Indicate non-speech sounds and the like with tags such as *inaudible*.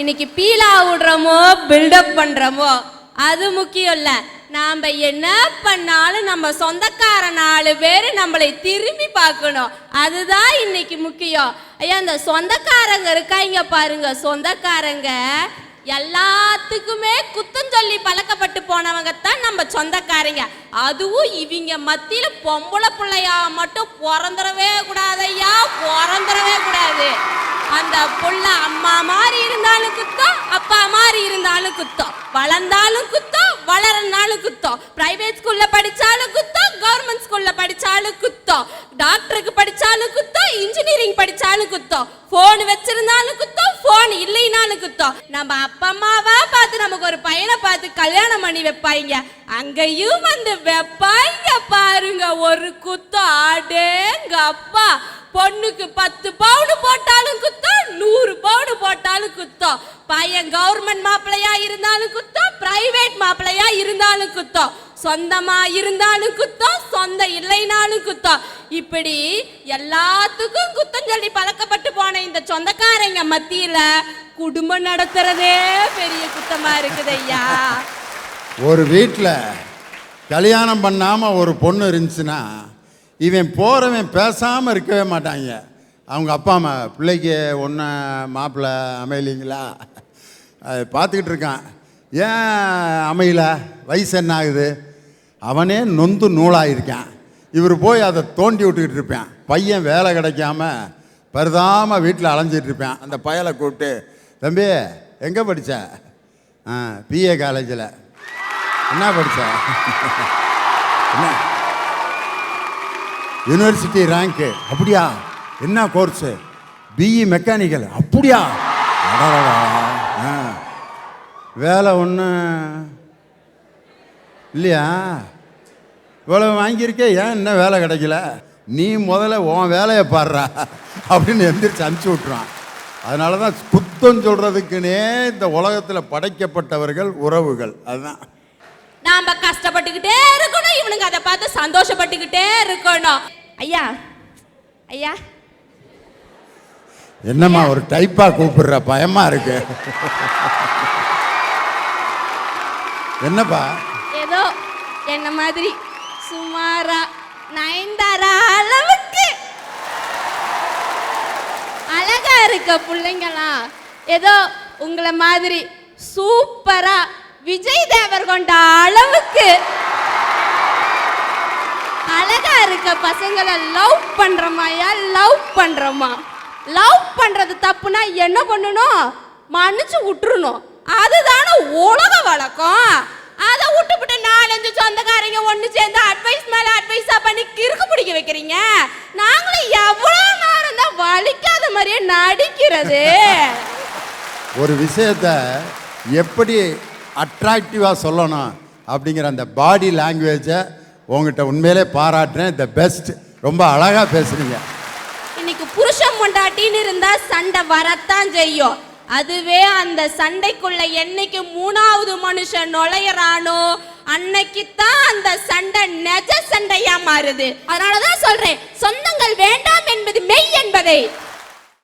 இன்னைக்கு பீலா விடுறோமோ பில்டப் பண்றோமோ அது முக்கியம் இல்ல. நாம என்ன பண்ணாலும் நம்ம சொந்தக்கார நாலு பேர் நம்மளை திரும்பி பார்க்கணும். அதுதான் இன்னைக்கு முக்கியம். ஐயா இந்த சொந்தக்காரங்க இருக்காங்க பாருங்க. சொந்தக்காரங்க எல்லாத்துக்குமே குத்தம் சொல்லி பழக்கப்பட்டு போனவங்க தான் நம்ம சொந்தக்காரங்க. அதுவும் இவங்க மத்தியில பொம்பளை பிள்ளையா மட்டும் பிறந்துடவே கூடாது ஐயா பிறந்துடவே கூடாது. அந்த புள்ள அம்மா மாதிரி இருந்தாலும் குத்தம் அப்பா மாதிரி இருந்தாலும் குத்தம். வளர்ந்தாலும் குத்தம் வளரனாலும் குத்தம். பிரைவேட் ஸ்கூல்ல படிச்சாலும் குத்தம் கவர்மெண்ட் ஸ்கூல்ல படிச்சாலும் குத்தம். டாக்டருக்கு படிச்சாலும் குத்தம் இன்ஜினியரிங் படிச்சாலும் குத்தம். போன் வச்சிருந்தாலும் குத்தம் போன் இல்லைனாலும் குத்தம். நம்ம அப்பா அம்மாவா பார்த்து நமக்கு ஒரு பையனை பார்த்து கல்யாணம் பண்ணி வைப்பாங்க. அங்கேயும் வந்து வைப்பாங்க பாருங்க ஒரு குத்தம். ஆடேங்க அப்பா பொண்ணுக்கு பத்து பவுன் போட்டாலும் குத்தம் நூறு பவுன் போட்டாலும் குத்தம். பையன் கவர்மெண்ட் மாப்பிள்ளையா இருந்தாலும் குத்தம் பிரைவேட் மாப்பிள்ளையா இருந்தாலும் குத்தம். சொந்தமா இருந்தாலும் குத்தம் சொந்த இல்லைனாலும் குத்தம். இப்படி எல்லாத்துக்கும் குத்தம் சொல்லி பழக்கப்பட்டு போன இந்த சொந்தக்காரங்க மத்தியில குடும்பம் நடத்துறதே பெரிய குத்தமா இருக்குது ஐயா. ஒரு வீட்டில் கல்யாணம் பண்ணாமல் ஒரு பொண்ணு இருந்துச்சுன்னா இவன் போகிறவன் பேசாமல் இருக்கவே மாட்டாங்க. அவங்க அப்பா அம்மா பிள்ளைக்கு ஒன்று மாப்பிள்ளை அமையலைங்களா? அது பார்த்துக்கிட்டு இருக்கான். ஏன் அமையல? வயசு என்ன ஆகுது? அவனே நொந்து நூலாயிருக்கான். இவர் போய் அதை தோண்டி விட்டுக்கிட்டு இருப்பான். பையன் வேலை கிடைக்காம பருதாமல் வீட்டில் அலைஞ்சிட்டு இருப்பேன். அந்த பயலை கூப்பிட்டு தம்பி எங்கே படித்த ஆ பிஏ காலேஜில் என்ன படித்த *laughs* என்ன? யூனிவர்சிட்டி ரேங்க்கு அப்படியா? என்ன கோர்ஸு பிஇ மெக்கானிக்கல் அப்படியா? வேலை ஒன்று இல்லையா? இவ்வளவு வாங்கியிருக்கே ஏன் இன்னும் வேலை கிடைக்கல? நீ முதல்ல உன் வேலையை பாடுறா. அப்படின்னு எந்திரிச்சு அனுப்பிச்சி விட்றான் அதனால தான் குத்தம் சொல்கிறதுக்குனே இந்த உலகத்தில் படைக்கப்பட்டவர்கள் உறவுகள். அதுதான். நாம கஷ்டப்பட்டுக்கிட்டே இருக்கணும். இவனுங்க அதை பார்த்து சந்தோஷப்பட்டுக்கிட்டே இருக்கணும். ஐயா ஐயா. என்னம்மா ஒரு டைப்பாக கூப்பிடுற? பயமா இருக்கு. என்னப்பா? ஏதோ என்ன மாதிரி சுமாரா நயன்தாரா அளவுக்கு. அழகா இருக்க பிள்ளைங்களாம் ஏதோ உங்களை மாதிரி சூப்பரா விஜய் தேவர் கொண்ட அளவுக்கு. அழகா இருக்க பசங்களை லவ் பண்றமாயா லவ் பண்றமா லவ் பண்றது தப்புனா என்ன பண்ணணும்? மன்னிச்சு விட்டுறணும். அதுதானே உலக வழக்கம். அதை விட்டுப்புட்டு நாலஞ்சு சொந்தக்காரங்க ஒன்று சேர்ந்து அட்வைஸ் மேலே அட்வைஸாக பண்ணி கிறுக்கு பிடிக்க வைக்கிறீங்க? நாங்களும் எவ்வளோ நேரம் தான் வலிக்காத மாதிரியே நடிக்கிறது. ஒரு விஷயத்த எப்படி அட்ராக்டிவாக சொல்லணும் அப்படிங்கிற அந்த பாடி லாங்குவேஜை உங்ககிட்ட உண்மையிலே பாராட்டுறேன். த பெஸ்ட் ரொம்ப அழகாக பேசுறீங்க இன்னைக்கு புருஷன் பொண்டாட்டின்னு இருந்தா சண்டை வரத்தான் செய்யும். அதுவே அந்த சண்டைக்குள்ள என்னைக்கு மூணாவது மனுஷன் நுழையறானோ அன்னைக்கு தான் அந்த சண்டை நெஜ சண்டையா மாறுது. அதனாலதான் சொல்றேன் சொந்தங்கள் வேண்டாம் என்பது மெய் என்பதை.